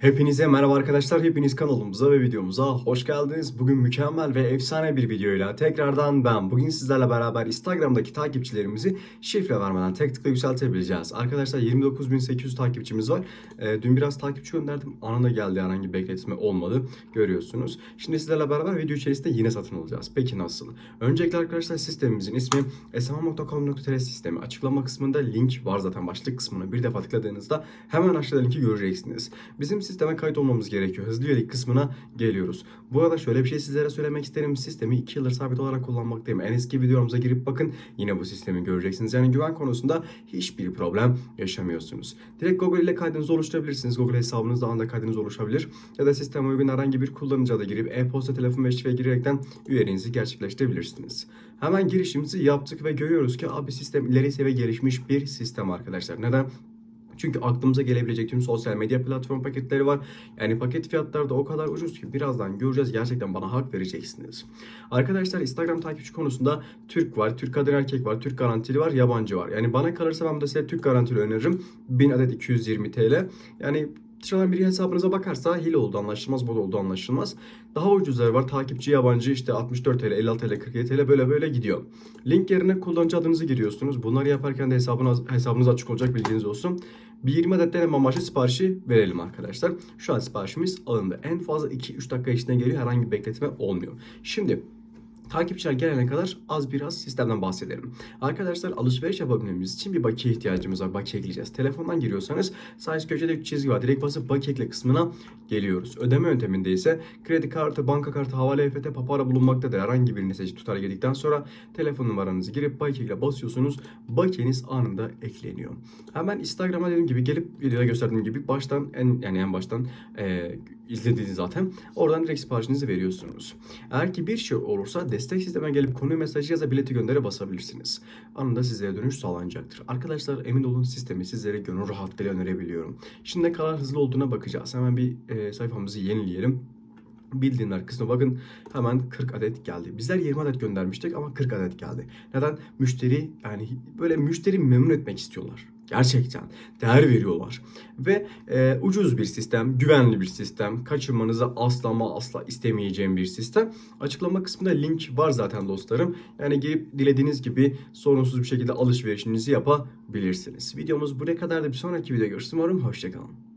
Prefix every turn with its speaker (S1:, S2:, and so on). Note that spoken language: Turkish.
S1: Hepinize merhaba arkadaşlar. Hepiniz kanalımıza ve videomuza hoş geldiniz. Bugün mükemmel ve efsane bir videoyla tekrardan ben. Bugün sizlerle beraber Instagram'daki takipçilerimizi şifre vermeden tek tıkla yükseltebileceğiz. Arkadaşlar 29.800 takipçimiz var. Ee, dün biraz takipçi gönderdim. Anında geldi herhangi bir bekletme olmadı. Görüyorsunuz. Şimdi sizlerle beraber video içerisinde yine satın alacağız. Peki nasıl? Öncelikle arkadaşlar sistemimizin ismi sma.com.tr sistemi. Açıklama kısmında link var zaten başlık kısmına. Bir defa tıkladığınızda hemen aşağıda linki göreceksiniz. Bizim sisteme kayıt olmamız gerekiyor. Hızlı üyelik kısmına geliyoruz. Bu arada şöyle bir şey sizlere söylemek isterim. Sistemi 2 yıldır sabit olarak kullanmaktayım. En eski videomuza girip bakın yine bu sistemi göreceksiniz. Yani güven konusunda hiçbir problem yaşamıyorsunuz. Direkt Google ile kaydınızı oluşturabilirsiniz. Google hesabınızda anda kaydınız oluşabilir. Ya da sisteme uygun herhangi bir kullanıcı adı girip e-posta, telefon ve şifre girerekten üyeliğinizi gerçekleştirebilirsiniz. Hemen girişimizi yaptık ve görüyoruz ki abi sistem ileri seviye gelişmiş bir sistem arkadaşlar. Neden? Çünkü aklımıza gelebilecek tüm sosyal medya platform paketleri var. Yani paket fiyatları da o kadar ucuz ki birazdan göreceğiz. Gerçekten bana hak vereceksiniz. Arkadaşlar Instagram takipçi konusunda Türk var, Türk kadın erkek var, Türk garantili var, yabancı var. Yani bana kalırsa ben de size Türk garantili öneririm. 1000 adet 220 TL. Yani dışarıdan biri hesabınıza bakarsa hile oldu anlaşılmaz, bot oldu anlaşılmaz. Daha ucuzları var. Takipçi yabancı işte 64 TL, 56 TL, 47 TL böyle böyle gidiyor. Link yerine kullanıcı adınızı giriyorsunuz. Bunları yaparken de hesabınız, hesabınız açık olacak bilginiz olsun. Bir 20 adet deneme amaçlı siparişi verelim arkadaşlar. Şu an siparişimiz alındı. En fazla 2-3 dakika içinde geliyor. Herhangi bir bekletme olmuyor. Şimdi Takipçiler gelene kadar az biraz sistemden bahsedelim. Arkadaşlar alışveriş yapabilmemiz için bir bakiye ihtiyacımız var. Bakiye ekleyeceğiz. Telefondan giriyorsanız sağ üst köşede bir çizgi var. Direkt basıp bakiye ekle kısmına geliyoruz. Ödeme yönteminde ise kredi kartı, banka kartı, havale EFT, papara bulunmaktadır. Herhangi birini seçip tutar girdikten sonra telefon numaranızı girip bakiye ekle basıyorsunuz. Bakiyeniz anında ekleniyor. Hemen Instagram'a dediğim gibi gelip videoda gösterdiğim gibi baştan en yani en baştan e, izlediğiniz zaten. Oradan direkt siparişinizi veriyorsunuz. Eğer ki bir şey olursa destek sisteme gelip konu mesajı ya da bileti göndere basabilirsiniz. Anında sizlere dönüş sağlanacaktır. Arkadaşlar emin olun sistemi sizlere gönül rahatlığıyla önerebiliyorum. Şimdi ne kadar hızlı olduğuna bakacağız. Hemen bir e, sayfamızı yenileyelim. Bildirimler kısmına bakın hemen 40 adet geldi. Bizler 20 adet göndermiştik ama 40 adet geldi. Neden? Müşteri yani böyle müşteri memnun etmek istiyorlar. Gerçekten değer veriyorlar. Ve e, ucuz bir sistem, güvenli bir sistem, kaçırmanızı asla ama asla istemeyeceğim bir sistem. Açıklama kısmında link var zaten dostlarım. Yani gelip dilediğiniz gibi sorunsuz bir şekilde alışverişinizi yapabilirsiniz. Videomuz buraya kadar da bir sonraki video görüşürüz. Umarım hoşçakalın.